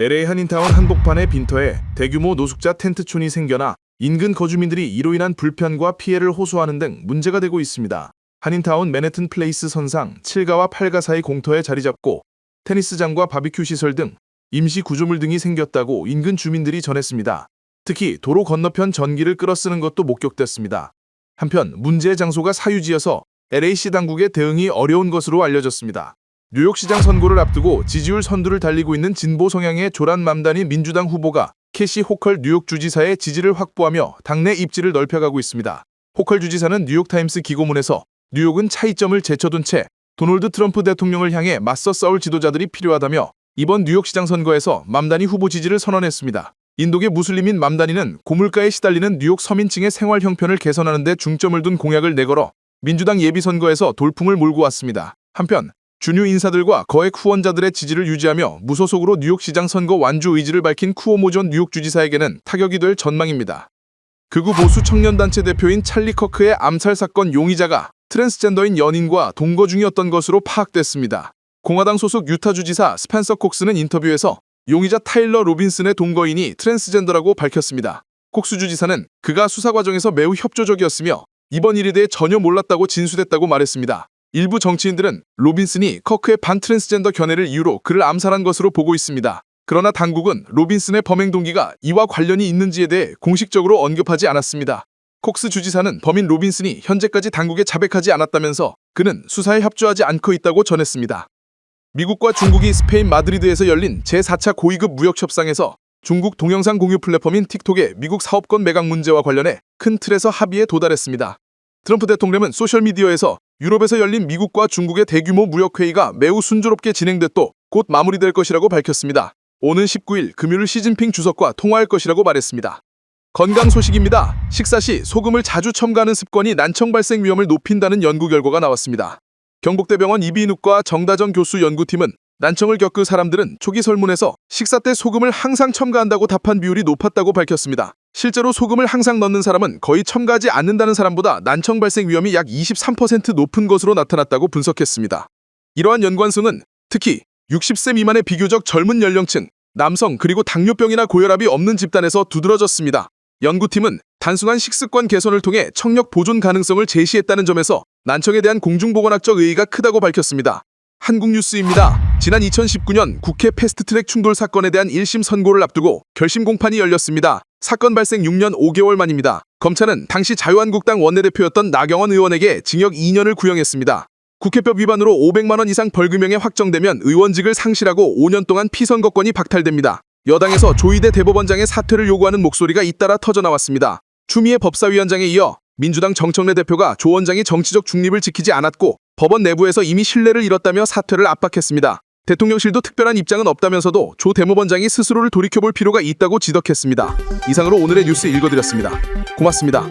LA 한인타운 한복판의 빈터에 대규모 노숙자 텐트촌이 생겨나 인근 거주민들이 이로 인한 불편과 피해를 호소하는 등 문제가 되고 있습니다. 한인타운 맨해튼 플레이스 선상 7가와 8가 사이 공터에 자리 잡고 테니스장과 바비큐 시설 등 임시 구조물 등이 생겼다고 인근 주민들이 전했습니다. 특히 도로 건너편 전기를 끌어쓰는 것도 목격됐습니다. 한편 문제의 장소가 사유지여서 LA시 당국의 대응이 어려운 것으로 알려졌습니다. 뉴욕시장 선거를 앞두고 지지율 선두를 달리고 있는 진보 성향의 조란 맘다니 민주당 후보가 캐시 호컬 뉴욕 주지사의 지지를 확보하며 당내 입지를 넓혀가고 있습니다. 호컬 주지사는 뉴욕타임스 기고문에서 뉴욕은 차이점을 제쳐둔 채 도널드 트럼프 대통령을 향해 맞서 싸울 지도자들이 필요하다며 이번 뉴욕시장 선거에서 맘다니 후보 지지를 선언했습니다. 인도계 무슬림인 맘다니는 고물가에 시달리는 뉴욕 서민층의 생활 형편을 개선하는 데 중점을 둔 공약을 내걸어 민주당 예비선거에서 돌풍을 몰고 왔습니다. 한편 주류 인사들과 거액 후원자들의 지지를 유지하며 무소속으로 뉴욕시장 선거 완주 의지를 밝힌 쿠오모 전 뉴욕 주지사에게는 타격이 될 전망입니다. 극우 보수 청년단체 대표인 찰리 커크의 암살 사건 용의자가 트랜스젠더인 연인과 동거 중이었던 것으로 파악됐습니다. 공화당 소속 유타 주지사 스펜서 콕스는 인터뷰에서 용의자 타일러 로빈슨의 동거인이 트랜스젠더라고 밝혔습니다. 콕스 주지사는 그가 수사 과정에서 매우 협조적이었으며 이번 일에 대해 전혀 몰랐다고 진술했다고 말했습니다. 일부 정치인들은 로빈슨이 커크의 반트랜스젠더 견해를 이유로 그를 암살한 것으로 보고 있습니다. 그러나 당국은 로빈슨의 범행 동기가 이와 관련이 있는지에 대해 공식적으로 언급하지 않았습니다. 콕스 주지사는 범인 로빈슨이 현재까지 당국에 자백하지 않았다면서 그는 수사에 협조하지 않고 있다고 전했습니다. 미국과 중국이 스페인 마드리드에서 열린 제4차 고위급 무역 협상에서 중국 동영상 공유 플랫폼인 틱톡의 미국 사업권 매각 문제와 관련해 큰 틀에서 합의에 도달했습니다. 트럼프 대통령은 소셜미디어에서 유럽에서 열린 미국과 중국의 대규모 무역회의가 매우 순조롭게 진행됐고 곧 마무리될 것이라고 밝혔습니다. 오는 19일 금요일 시진핑 주석과 통화할 것이라고 말했습니다. 건강 소식입니다. 식사 시 소금을 자주 첨가하는 습관이 난청 발생 위험을 높인다는 연구 결과가 나왔습니다. 경북대병원 이비인후과 정다정 교수 연구팀은 난청을 겪은 사람들은 초기 설문에서 식사 때 소금을 항상 첨가한다고 답한 비율이 높았다고 밝혔습니다. 실제로 소금을 항상 넣는 사람은 거의 첨가하지 않는다는 사람보다 난청 발생 위험이 약 23% 높은 것으로 나타났다고 분석했습니다. 이러한 연관성은 특히 60세 미만의 비교적 젊은 연령층, 남성 그리고 당뇨병이나 고혈압이 없는 집단에서 두드러졌습니다. 연구팀은 단순한 식습관 개선을 통해 청력 보존 가능성을 제시했다는 점에서 난청에 대한 공중보건학적 의의가 크다고 밝혔습니다. 한국뉴스입니다. 지난 2019년 국회 패스트트랙 충돌 사건에 대한 1심 선고를 앞두고 결심 공판이 열렸습니다. 사건 발생 6년 5개월 만입니다. 검찰은 당시 자유한국당 원내대표였던 나경원 의원에게 징역 2년을 구형했습니다. 국회법 위반으로 500만 원 이상 벌금형에 확정되면 의원직을 상실하고 5년 동안 피선거권이 박탈됩니다. 여당에서 조희대 대법원장의 사퇴를 요구하는 목소리가 잇따라 터져나왔습니다. 추미애 법사위원장에 이어 민주당 정청래 대표가 조 원장이 정치적 중립을 지키지 않았고 법원 내부에서 이미 신뢰를 잃었다며 사퇴를 압박했습니다. 대통령실도 특별한 입장은 없다면서도 조 대법원장이 스스로를 돌이켜볼 필요가 있다고 지적했습니다. 이상으로 오늘의 뉴스 읽어드렸습니다. 고맙습니다.